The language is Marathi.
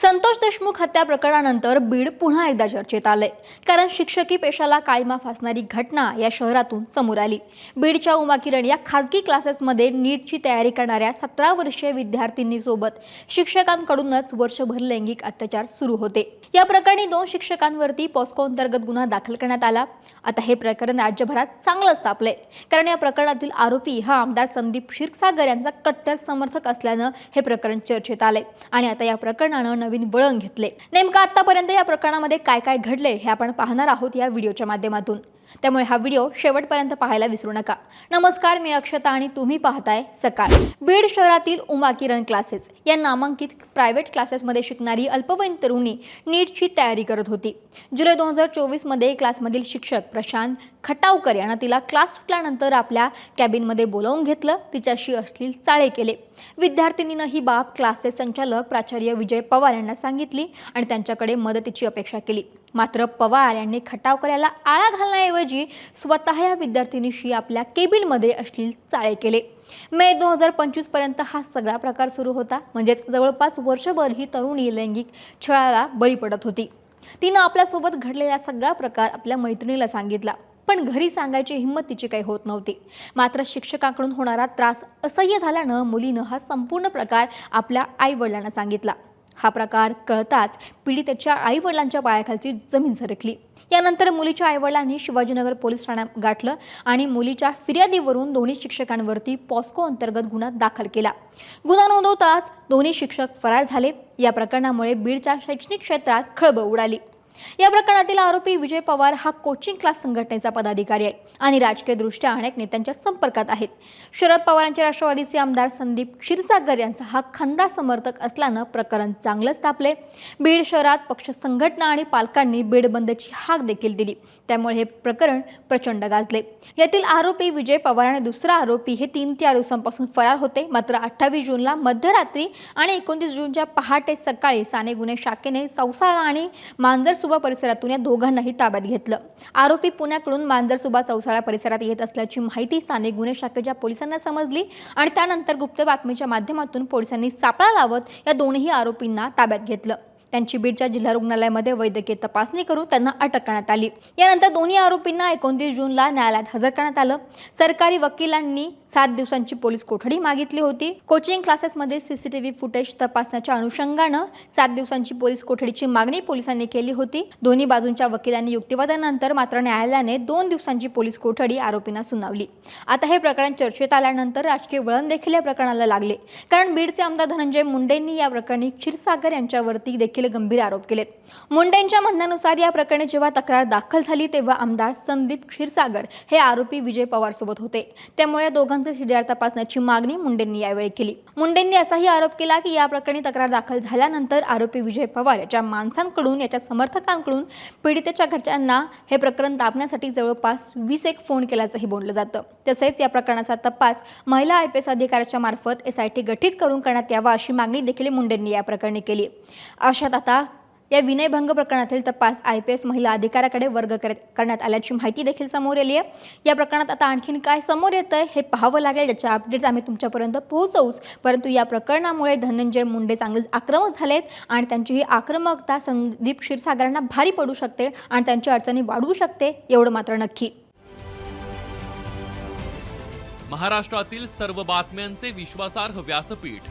संतोष देशमुख हत्या प्रकरणानंतर बीड पुन्हा एकदा चर्चेत आलंय कारण शिक्षकी पेशाला काळीमा फासणारी घटना या शहरातून समोर आली. बीडच्या उमा किरण या खासगी क्लासेसमध्ये नीटची तयारी करणाऱ्या सतरा वर्षीय विद्यार्थिनीसोबत शिक्षकांकडूनच वर्षभर लैंगिक अत्याचार सुरू होते. या प्रकरणी दोन शिक्षकांवरती पॉस्को अंतर्गत गुन्हा दाखल करण्यात आला. आता हे प्रकरण राज्यभरात चांगलंच तापलंय. कारण या प्रकरणातील आरोपी हा आमदार संदीप क्षीरसागर यांचा कट्टर समर्थक असल्यानं हे प्रकरण चर्चेत आलंय. आणि आता या प्रकरणानं नवीन वळण घेतले. नेमकं आतापर्यंत या प्रकरणामध्ये काय काय घडले हे आपण पाहणार आहोत या व्हिडिओच्या माध्यमातून. त्यामुळे हा व्हिडिओ शेवटपर्यंत पाहायला विसरू नका. नमस्कार मी अक्षता आणि तुम्ही पाहताय सकाळ. बीड शहरातील उमा किरण क्लासेस या नामांकित प्रायव्हेट क्लासेसमध्ये शिकणारी अल्पवयीन तरुणी नीटची तयारी करत होती. जुलै दोन हजार चोवीसमध्ये क्लासमधील शिक्षक प्रशांत खटावकर यांना तिला क्लास सुटल्यानंतर आपल्या कॅबिनमध्ये बोलावून घेतलं. तिच्याशी अश्लील चाळे केले. विद्यार्थिनीनं ही बाब क्लासेस संचालक प्राचार्य विजय पवार यांना सांगितली आणि त्यांच्याकडे मदतीची अपेक्षा केली. मात्र पवार यांनी खटावकर याला आळा घालण्याऐवजी स्वतः या विद्यार्थिनीशी आपल्या केबिनमध्ये अश्लील चाळे केले. मे दोन हजार पंचवीसपर्यंत हा सगळा प्रकार सुरू होता. म्हणजेच जवळपास वर्षभर ही तरुणी लैंगिक छळाला बळी पडत होती. तिनं आपल्यासोबत घडलेला सगळा प्रकार आपल्या मैत्रिणीला सांगितला. पण घरी सांगायची हिंमत तिची काही होत नव्हती. मात्र शिक्षकांकडून होणारा त्रास असह्य झाल्यानं मुलीनं हा संपूर्ण प्रकार आपल्या आईवडिलांना सांगितला. हा प्रकार कळताच पीडितेच्या आईवडिलांच्या पायाखालची जमीन सरकली. यानंतर मुलीच्या आईवडिलांनी शिवाजीनगर पोलीस ठाण्यात गाठलं आणि मुलीच्या फिर्यादीवरून दोन्ही शिक्षकांवरती पॉस्को अंतर्गत गुन्हा दाखल केला. गुन्हा नोंदवताच दोन्ही शिक्षक फरार झाले. या प्रकरणामुळे बीडच्या शैक्षणिक क्षेत्रात खळबळ उडाली. या प्रकरणातील आरोपी विजय पवार हा कोचिंग क्लास संघटनेचा पदाधिकारी आहे आणि राजकीयदृष्ट्या अनेक नेत्यांच्या संपर्कात आहेत. शरद पवारांचे राष्ट्रवादीचे आमदार संदीप क्षीरसागर यांचा हा खंदा समर्थक असल्यानं प्रकरण चांगलंच तापले बीड शहरात पक्ष संघटना आणि पालकांनी बीड बंदची हाक देखील दिली. त्यामुळे हे प्रकरण प्रचंड गाजले. यातील आरोपी विजय पवार आणि दुसरा आरोपी हे तीन चार दिवसांपासून फरार होते. मात्र अठ्ठावीस जूनला मध्यरात्री आणि एकोणतीस जूनच्या पहाटे सकाळी साने गुन्हे शाखेने चौसाळा आणि मांजर मांजरसुबा परिसरातून या दोघांनाही ताब्यात घेतलं. आरोपी पुण्याकडून मांजरसुबा चौसाळा परिसरात येत असल्याची माहिती स्थानिक गुन्हे शाखेच्या पोलिसांना समजली आणि त्यानंतर गुप्त बातमीच्या माध्यमातून पोलिसांनी सापळा लावत या दोन्ही आरोपींना ताब्यात घेतलं. त्यांची बीडच्या जिल्हा रुग्णालयामध्ये वैद्यकीय तपासणी करून त्यांना अटक करण्यात आली. यानंतर दोन्ही आरोपींना एकोणतीस जूनला न्यायालयात हजर करण्यात आलं. सरकारी वकिलांनी सात दिवसांची पोलीस कोठडी मागितली होती. कोचिंग क्लासेसमध्ये सीसीटीव्ही फुटेज तपासण्याच्या अनुषंगानं सात दिवसांची पोलीस कोठडीची मागणी पोलिसांनी केली होती. दोन्ही बाजूंच्या वकिलांनी युक्तिवादानंतर मात्र न्यायालयाने दोन दिवसांची पोलीस कोठडी आरोपींना सुनावली. आता हे प्रकरण चर्चेत आल्यानंतर राजकीय वळण देखील या प्रकरणाला लागले. कारण बीडचे आमदार धनंजय मुंडेंनी या प्रकरणी क्षीरसागर यांच्यावरती देखील गंभीर आरोप केलेत. मुंडेंच्या म्हणण्यानुसार या प्रकरणी जेव्हा तक्रार दाखल झाली तेव्हा आमदार संदीप क्षीरसागर हे आरोपी विजय पवार सोबत होते. त्यामुळे या दोघांचे सीडीआर तपासण्याची मागणी मुंडेंनी यावेळी केली. मुंडेंनी असाही आरोप केला की या प्रकरणी तक्रार दाखल झाल्यानंतर आरोपी विजय पवार याच्या माणसांकडून याच्या समर्थकांकडून पीडितेच्या घरच्यांना हे प्रकरण दाबण्यासाठी जवळपास वीस एक फोन केल्याचंही बोललं जातं. तसेच या प्रकरणाचा तपास महिला आय पी एस अधिकाऱ्याच्या मार्फत एस आय टी गठीत करून करण्यात यावा अशी मागणी देखील मुंडेंनी या प्रकरणी केली. अशा अशात आता? या विनयभंग प्रकरणातील तपास आय पी एस महिला अधिकाऱ्याकडे वर्ग करण्यात आल्याची माहिती देखील समोर आली आहे. या प्रकरणात आता आणखीन काय समोर येतं आहे हे पाहावं लागेल. ज्याच्या अपडेट्स आम्ही तुमच्यापर्यंत पोहोचवूच. परंतु या प्रकरणामुळे धनंजय मुंडे चांगलेच आक्रमक झालेत आणि त्यांची ही आक्रमकता संदीप क्षीरसागरांना भारी पडू शकते आणि त्यांच्या अडचणी वाढवू शकते एवढं मात्र नक्की. महाराष्ट्रातील सर्व बातम्यांचे विश्वासार्ह व्यासपीठ.